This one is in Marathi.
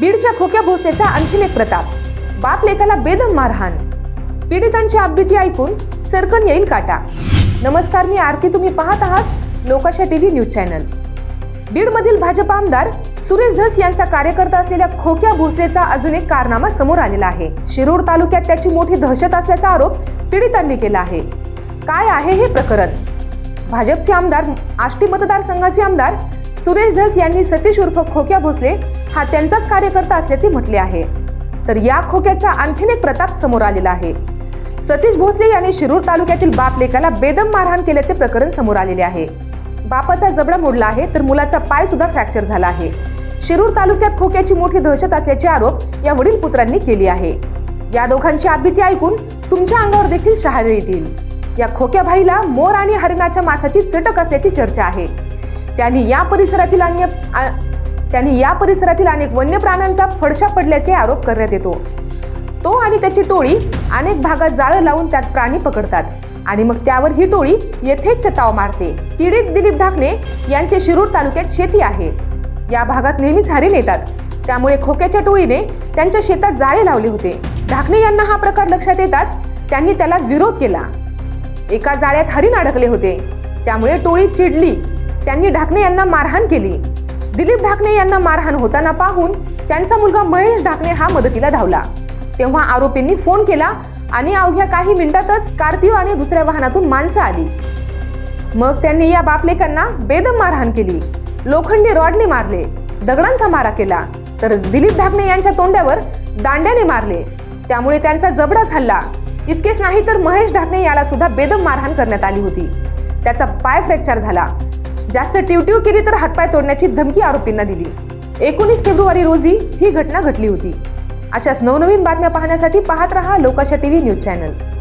बीडच्या खोक्या भोसेचा आणखीन एक प्रताप. बाप लेकाला बेदम मारहाण. पीडितांची आपबीती ऐकून सरकन येईल काटा. नमस्कार मी आरती. तुम्ही पाहत आहात लोकाशा टीव्ही न्यूज चॅनल. बीडमधील भाजप आमदार सुरेश धस यांचा कार्यकर्ता असलेल्या खोक्या भोसलेचा अजून एक कारनामा समोर आलेला आहे. शिरूर तालुक्यात त्याची मोठी दहशत असल्याचा आरोप पीडितांनी केला आहे. काय आहे हे प्रकरण? भाजपचे आमदार आष्टी मतदारसंघाचे आमदार सुरेश धस यांनी सतीश उर्फ खोक्या भोसले हा त्यांचाच कार्यकर्ता असल्याचे म्हटले आहे. तर या खोक्याचा आणखीन एक प्रताप समोर आलेला आहे. सतीश भोसले यांनी शिरूर तालुक्यातील बाप लेकाला बेदम मारहाण केल्याचे प्रकरण समोर आलेले आहे. बापाचा जबडा मोडला आहे तर मुलाचा पाय सुद्धा फ्रॅक्चर झाला आहे. शिरूर तालुक्यात खोक्याची मोठी दहशत असल्याचे आरोप या वडील पुत्रांनी केली आहे. या दोघांची आपबीती ऐकून तुमच्या अंगावर देखील शहारे येतील. या खोक्या भाईला मोर आणि हरिणाच्या मासाची चटक असल्याची चर्चा आहे. त्यांनी या परिसरातील अन्य त्यांनी या परिसरातील अनेक वन्य प्राण्यांचा फडशा पडल्याचे आरोप करण्यात येतो. तो आणि त्याची टोळी अनेक भागात जाळं लावून त्यात प्राणी पकडतात आणि मग त्यावर ही टोळी येथेच चताव मारते. पीडित दिलीप ढाकणे यांचे शिरूर तालुक्यात शेती आहे. या भागात नेहमीच हरिण येतात त्यामुळे खोक्याच्या टोळीने त्यांच्या शेतात जाळे लावले होते. ढाकणे यांना हा प्रकार लक्षात येताच त्यांनी त्याला विरोध केला. एका जाळ्यात हरिण अडकले होते. त्यामुळे टोळी चिडली. त्यांनी ढाकणे यांना मारहाण केली. दिलीप ढाकणे यांना मारहाण होताना पाहून त्यांचा मुलगा महेश ढाकणे हा मदतीला धावला. तेव्हा आरोपींनी फोन केला आणि अवघ्या काही मिनिटातच स्कॉर्पिओ आणि दुसऱ्या वाहनातून माणसं आली. मग त्यांनी या बापलेकांना बेदम मारहाण केली. लोखंडी रॉडने मारले. दगडांचा मारा केला. तर दिलीप ढाकणे यांच्या तोंडावर दांड्याने मारले. त्यामुळे त्यांचा जबडा झाला. इतकेच नाही तर महेश ढाकणे याला सुद्धा बेदम मारहाण करण्यात आली होती. त्याचा पाय फ्रॅक्चर झाला. जास्त टिवटिव केली तर हातपाय तोडण्याची धमकी आरोपींना दिली. एकोणीस फेब्रुवारी रोजी ही घटना घडली होती. अशाच नवनवीन बातम्या पाहण्यासाठी पाहत रहा लोकाशा टीव्ही न्यूज चॅनल.